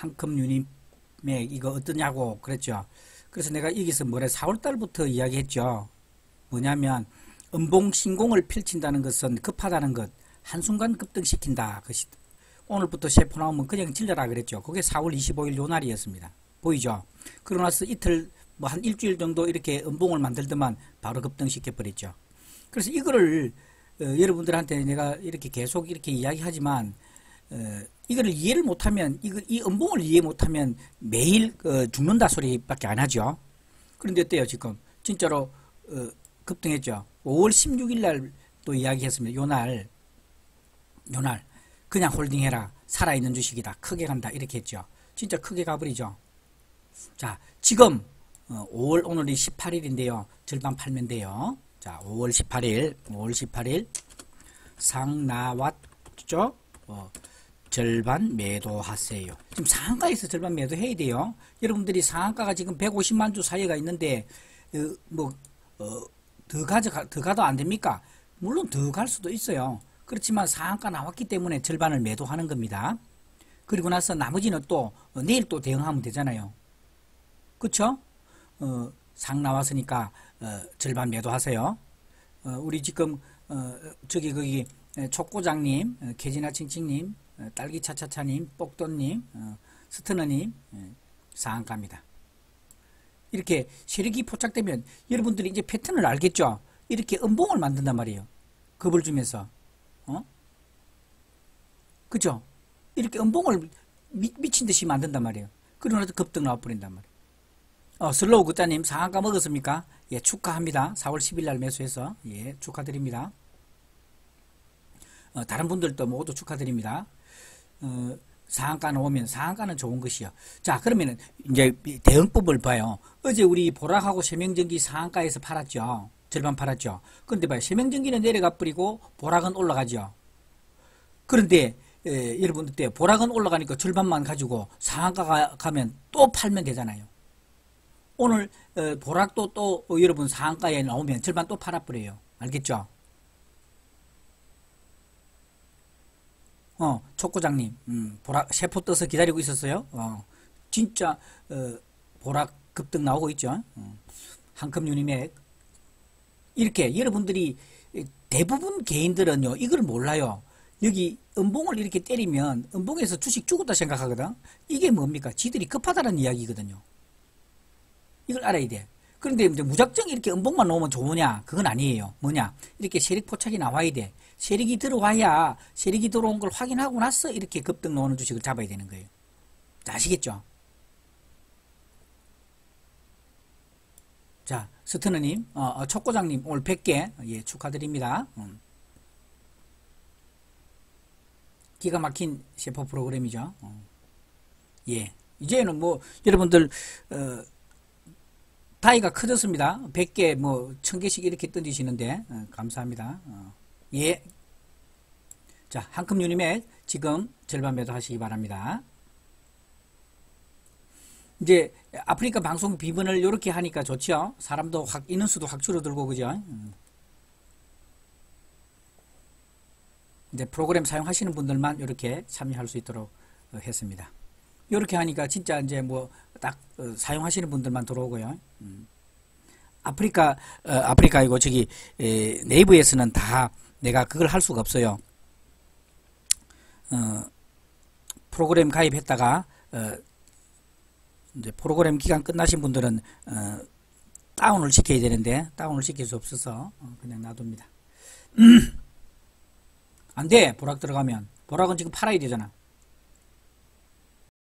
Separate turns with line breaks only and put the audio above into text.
한컵 유니맥 이거 어떠냐고 그랬죠. 그래서 내가 여기서 뭐래 4월 달부터 이야기했죠. 뭐냐면 음봉 신공을 펼친다는 것은 급하다는 것 한순간 급등시킨다. 그것이 오늘부터 셰프 나오면 그냥 질러라 그랬죠. 그게 4월 25일 요 날이었습니다. 보이죠? 그러고 나서 이틀 뭐 한 일주일 정도 이렇게 음봉을 만들더만 바로 급등시켜 버렸죠. 그래서 이거를 어, 여러분들한테 내가 이렇게 계속 이렇게 이야기하지만 어, 이거를 이해를 못하면 이거 이 음봉을 이해 못하면 매일 어, 죽는다 소리밖에 안 하죠. 그런데 어때요 지금 진짜로 어, 급등했죠. 5월 16일 날 또 이야기했습니다. 요날 요날 그냥 홀딩해라 살아있는 주식이다 크게 간다 이렇게 했죠. 진짜 크게 가버리죠. 자 지금 어, 5월 오늘이 18일인데요. 절반 팔면 돼요. 자 5월 18일 5월 18일 상 나왔죠. 어, 절반 매도하세요. 지금 상한가에서 절반 매도해야 돼요. 여러분들이 상한가가 지금 150만 주 사이가 있는데 어, 뭐 어, 더 가져가 더 가도 안 됩니까? 물론 더 갈 수도 있어요. 그렇지만 상한가 나왔기 때문에 절반을 매도하는 겁니다. 그리고 나서 나머지는 또 어, 내일 또 대응하면 되잖아요. 그쵸? 어, 상 나왔으니까 어, 절반 매도하세요. 어, 우리 지금 어, 저기 거기 에, 촉고장님, 어, 개지나 칭칭님, 어, 딸기 차차차님, 뽁돈님, 어, 스트너님 예, 상한가입니다. 이렇게 세력이 포착되면 여러분들이 이제 패턴을 알겠죠? 이렇게 음봉을 만든단 말이에요. 겁을 주면서. 어? 그죠? 이렇게 음봉을 미, 미친 듯이 만든단 말이에요. 그러고 나서 급등 나와버린단 말이에요. 어, 슬로우 구자님 상한가 먹었습니까? 예, 축하합니다. 4월 10일 날 매수해서. 예, 축하드립니다. 어, 다른 분들도 모두 축하드립니다. 어, 상한가 나오면 상한가는 좋은 것이요. 자, 그러면은 이제 이 대응법을 봐요. 어제 우리 보락하고 세명전기 상한가에서 팔았죠. 절반 팔았죠. 그런데 봐요. 세명전기는 내려가 버리고 보락은 올라가죠. 그런데 에, 여러분들 때 보락은 올라가니까 절반만 가지고 상한가 가면 또 팔면 되잖아요. 오늘 어, 보락도 또 어, 여러분 상한가에 나오면 절반 또 팔아버려요. 알겠죠? 어, 촉구장님, 음, 보락, 세포 떠서 기다리고 있었어요. 어, 진짜, 어, 보락 급등 나오고 있죠. 어, 한컵 유니맥. 이렇게 여러분들이 대부분 개인들은요, 이걸 몰라요. 여기 음봉을 이렇게 때리면 음봉에서 주식 죽었다 생각하거든. 이게 뭡니까? 지들이 급하다는 이야기거든요. 이걸 알아야 돼. 그런데 이제 무작정 이렇게 음봉만 놓으면 좋으냐? 그건 아니에요. 뭐냐? 이렇게 세력 포착이 나와야 돼. 세력이 들어와야 세력이 들어온 걸 확인하고 나서 이렇게 급등 나오는 주식을 잡아야 되는 거예요. 자, 아시겠죠? 자, 스트너님, 어, 어, 촉고장님 오늘 100개 예, 축하드립니다. 음. 기가 막힌 셰퍼 프로그램이죠. 어. 예, 이제는 뭐 여러분들 어, 다이가 커졌습니다. 100개, 뭐, 1000개씩 이렇게 던지시는데, 어, 감사합니다. 어, 예. 자, 한컵 유니맥 지금 절반 매도 하시기 바랍니다. 이제 아프리카 방송 비번을 이렇게 하니까 좋죠. 사람도 확, 인원수도 확 줄어들고, 그죠? 음. 이제 프로그램 사용하시는 분들만 이렇게 참여할 수 있도록 어, 했습니다. 이렇게 하니까 진짜 이제 뭐 딱 사용하시는 분들만 들어오고요. 음. 아프리카 어, 아프리카이고 저기 에, 네이버에서는 다 내가 그걸 할 수가 없어요. 어, 프로그램 가입했다가 어, 이제 프로그램 기간 끝나신 분들은 어, 다운을 시켜야 되는데 다운을 시킬 수 없어서 어, 그냥 놔둡니다. 안 돼. 보락 들어가면 보락은 지금 팔아야 되잖아.